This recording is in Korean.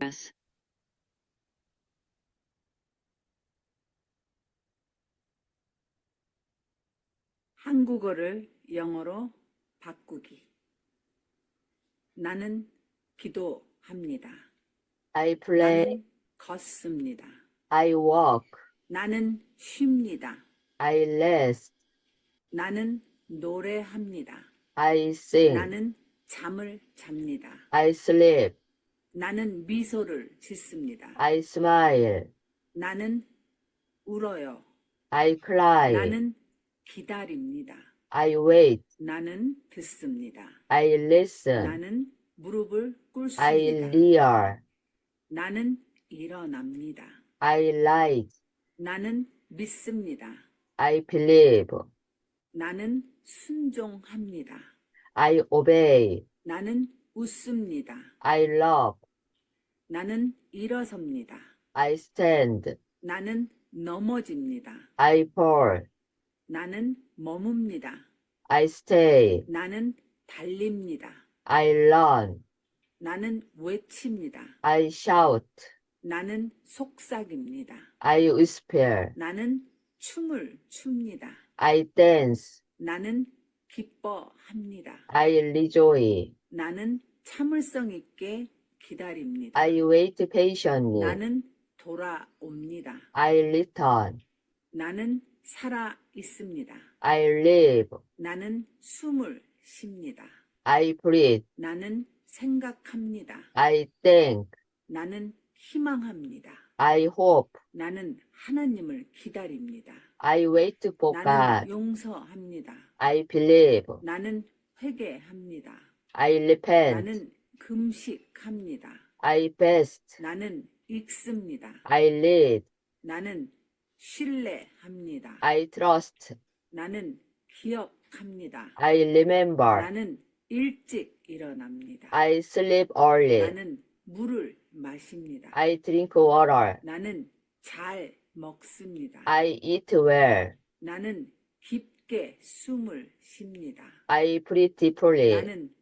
Yes. 한국어를 영어로 바꾸기. 나는 기도합니다. I play, 나는 걷습니다. I walk, 나는 쉽니다. I rest, 나는 노래합니다. I sing, 나는 잠을 잡니다. I sleep, 나는 미소를 짓습니다. I smile, 나는 울어요. I cry, 나는 기다립니다. I wait, 나는 듣습니다. I listen, 나는 무릎을 I 꿇습니다. leer, 나는 일어납니다. I rise, 나는 믿습니다. I believe, 나는 순종합니다. I obey, 나는 웃습니다. I love, 나는 일어섭니다. I stand, 나는 넘어집니다. I fall, 나는 머뭅니다. I stay, 나는 달립니다. I run, 나는 외칩니다. I shout, 나는 속삭입니다. I whisper, 나는 춤을 춥니다. I dance, 나는 기뻐합니다. I rejoice, 나는 참을성 있게 기다립니다. I wait patiently, 나는 돌아옵니다. I return, 나는 살아 있습니다. I live, 나는 숨을 쉽니다. I breathe, 나는 생각합니다. I think, 나는 희망합니다. I hope, 나는 하나님을 기다립니다. I wait for 나는 God, 용서합니다. I believe, 나는 회개합니다. I repent, 나는 금식합니다. I fast, 나는 읽습니다. I read, 나는 신뢰합니다. I trust, 나는 기억합니다. I remember, 나는 일찍 일어납니다. I sleep early, 나는 물을 마십니다. I drink water, 나는 잘 먹습니다. I eat well, 나는 깊게 숨을 쉽니다. I breathe deeply, 나는